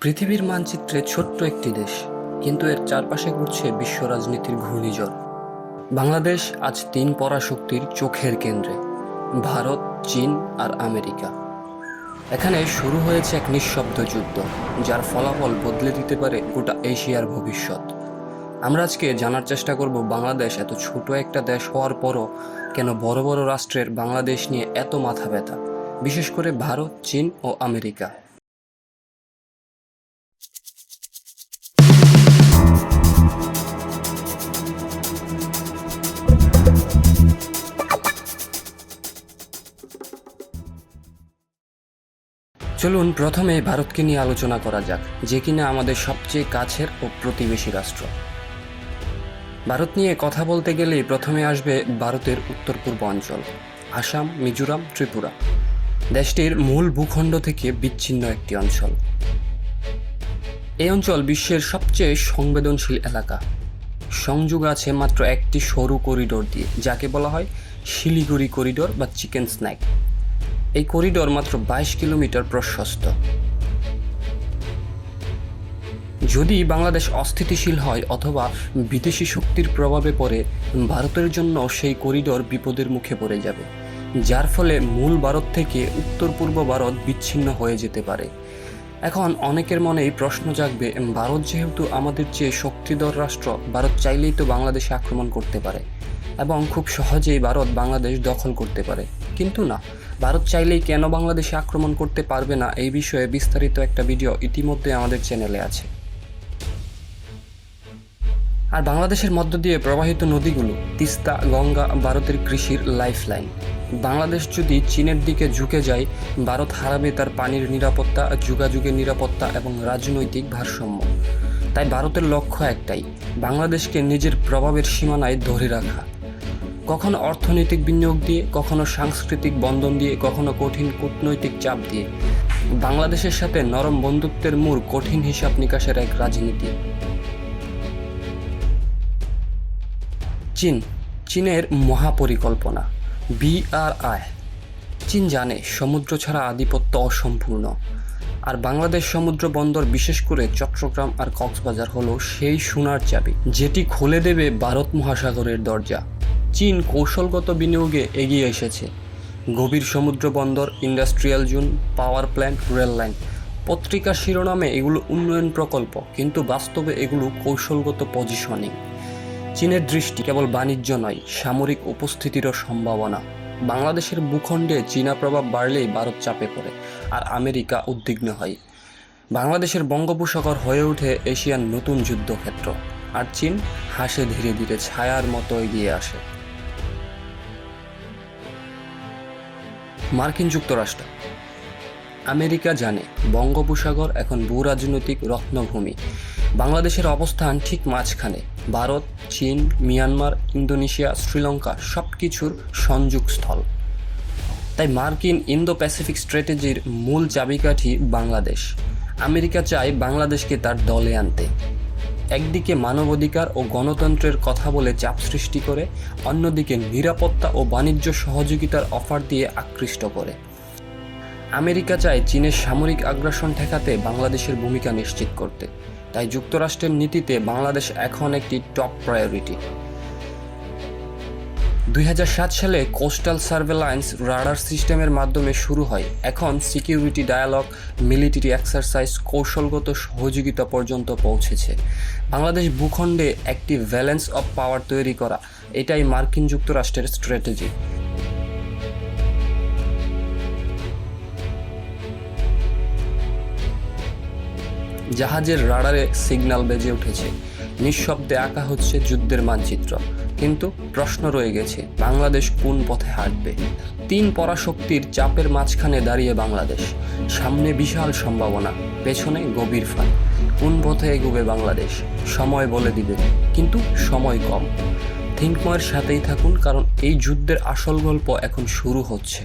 পৃথিবীর মানচিত্রে ছোট্ট একটি দেশ, কিন্তু এর চারপাশে ঘুরছে বিশ্ব রাজনীতির ঘূর্ণিঝড়। বাংলাদেশ আজ তিন পরাশক্তির চোখের কেন্দ্রে, ভারত, চীন আর আমেরিকা। এখানে শুরু হয়েছে এক নিঃশব্দ যুদ্ধ, যার ফলাফল বদলে দিতে পারে গোটা এশিয়ার ভবিষ্যৎ। আমরা আজকে জানার চেষ্টা করব বাংলাদেশ এত ছোট একটা দেশ হওয়ার পরও কেন বড় বড় রাষ্ট্রের বাংলাদেশ নিয়ে এত মাথা ব্যথা, বিশেষ করে ভারত, চীন ও আমেরিকা। চলুন প্রথমে ভারতকে নিয়ে আলোচনা করা যাক, যে কিনা আমাদের সবচেয়ে কাছের ও প্রতিবেশী রাষ্ট্র। ভারত নিয়ে কথা বলতে গেলেই প্রথমে আসবে ভারতের উত্তর পূর্ব অঞ্চল, আসাম, মিজোরাম, ত্রিপুরা। দেশটির মূল ভূখণ্ড থেকে বিচ্ছিন্ন একটি অঞ্চল। এই অঞ্চল বিশ্বের সবচেয়ে সংবেদনশীল এলাকা। সংযোগ আছে মাত্র একটি সরু করিডোর দিয়ে, যাকে বলা হয় শিলিগুড়ি করিডোর বা চিকেন স্ন্যাক। এই করিডোর মাত্র বাইশ কিলোমিটার প্রশস্ত। যদি বাংলাদেশ অস্থিতিশীল হয় অথবা বিদেশি শক্তির প্রভাবে পড়ে, ভারতের জন্য সেই করিডোর বিপদের মুখে পড়ে যাবে, যার ফলে মূল ভারত থেকে উত্তর পূর্ব ভারত বিচ্ছিন্ন হয়ে যেতে পারে। এখন অনেকের মনেই প্রশ্ন জাগবে, ভারত যেহেতু আমাদের চেয়ে শক্তিধর রাষ্ট্র, ভারত চাইলেই তো বাংলাদেশে আক্রমণ করতে পারে। এবং খুব সহজেই ভারত বাংলাদেশ দখল করতে পারে। কিন্তু না ভারত চাইলেই কেন বাংলাদেশে আক্রমণ করতে পারবে না এই বিষয়ে বিস্তারিত একটা ভিডিও ইতিমধ্যে আমাদের চ্যানেলে আছে। আর বাংলাদেশের মধ্য দিয়ে প্রবাহিত নদীগুলো, তিস্তা, গঙ্গা ভারতের কৃষির লাইফলাইন। বাংলাদেশ যদি চীনের দিকে ঝুঁকে যায়, ভারত হারাবে তার পানির নিরাপত্তা, যুগাযুগের নিরাপত্তা এবং রাজনৈতিক ভারসাম্য। তাই ভারতের লক্ষ্য একটাই, বাংলাদেশকে নিজের প্রভাবের সীমানায় ধরে রাখা। কখনো অর্থনৈতিক বিনিয়োগ দিয়ে, কখনো সাংস্কৃতিক বন্ধন দিয়ে, কখনো কঠিন কূটনৈতিক চাপ দিয়ে। বাংলাদেশের সাথে নরম বন্ধুত্বের মূল কঠিন হিসাব নিকাশের এক রাজনীতি। চীন, চীনের মহাপরিকল্পনা বিআরআই চীন জানে সমুদ্র ছাড়া আধিপত্য অসম্পূর্ণ। আর বাংলাদেশ সমুদ্র বন্দর, বিশেষ করে চট্টগ্রাম আর কক্সবাজার হলো সেই সোনার চাবি, যেটি খুলে দেবে ভারত মহাসাগরের দরজা। চীন কৌশলগত বিনিয়োগে এগিয়ে এসেছে। গভীর সমুদ্র বন্দর, industrial zone, power plant, rail line. পত্রিকার শিরোনামে এগুলো উন্নয়ন প্রকল্প, কিন্তু বাস্তবে এগুলো কৌশলগত পজিশনিং চীনের দৃষ্টি কেবল বাণিজ্য নয়, সামরিক উপস্থিতিরও সম্ভাবনা। বাংলাদেশের ভূখণ্ডে চীনা প্রভাব বাড়লেই ভারত চাপে পড়ে, আর আমেরিকা উদ্বিগ্ন হয়। বাংলাদেশের বঙ্গোপসাগর হয়ে ওঠে এশিয়ার নতুন যুদ্ধক্ষেত্র, আর চীন হাসে ধীরে ধীরে ছায়ার মতো এগিয়ে আসে। মার্কিন যুক্তরাষ্ট্র। আমেরিকা জানে বঙ্গোপসাগর এখন ভূ রাজনৈতিক রত্নভূমি। বাংলাদেশের অবস্থান ঠিক মাঝখানে। ভারত, চীন, মিয়ানমার, ইন্দোনেশিয়া, শ্রীলঙ্কা সব কিছুর সংযোগস্থল। তাই মার্কিন ইন্দো প্যাসিফিক স্ট্র্যাটেজির মূল চাবিকাঠি বাংলাদেশ। আমেরিকা চায় বাংলাদেশকে তার দলে আনতে। একদিকে মানবাধিকার ও গণতন্ত্রের কথা বলে চাপ সৃষ্টি করে, অন্যদিকে নিরাপত্তা ও বাণিজ্য সহযোগিতার অফার দিয়ে আকৃষ্ট করে। আমেরিকা চায় চীনের সামরিক আগ্রাসন ঠেকাতে বাংলাদেশের ভূমিকা নিশ্চিত করতে। তাই যুক্তরাষ্ট্রের নীতিতে বাংলাদেশ এখন একটি টপ প্রায়োরিটি দুই হাজার সাত সালে কোস্টাল সার্ভেলায়েন্স রাডার সিস্টেমের মাধ্যমে শুরু হয়। এখন সিকিউরিটি ডায়ালগ, মিলিটারি এক্সারসাইজ, কৌশলগত সহযোগিতা পর্যন্ত পৌঁছেছে। বাংলাদেশ ভূখণ্ডে একটি ব্যালেন্স অফ পাওয়ার তৈরি করা, এটাই মার্কিন যুক্তরাষ্ট্রের স্ট্র্যাটেজি। জাহাজের রাডারে সিগন্যাল বেজে উঠেছে। নিঃশব্দে আঁকা হচ্ছে যুদ্ধের মানচিত্র। কিন্তু প্রশ্ন রয়ে গেছে, বাংলাদেশ কোন পথে হাঁটবে? তিন পরাশক্তির চাপের মাঝখানে দাঁড়িয়ে বাংলাদেশ। সামনে বিশাল সম্ভাবনা, পেছনে গভীর ফাঁক। কোন পথে এগোবে বাংলাদেশ? সময় বলে দিবে, কিন্তু সময় কম। থিঙ্কময়ের সাথেই থাকুন, কারণ এই যুদ্ধের আসল গল্প এখন শুরু হচ্ছে।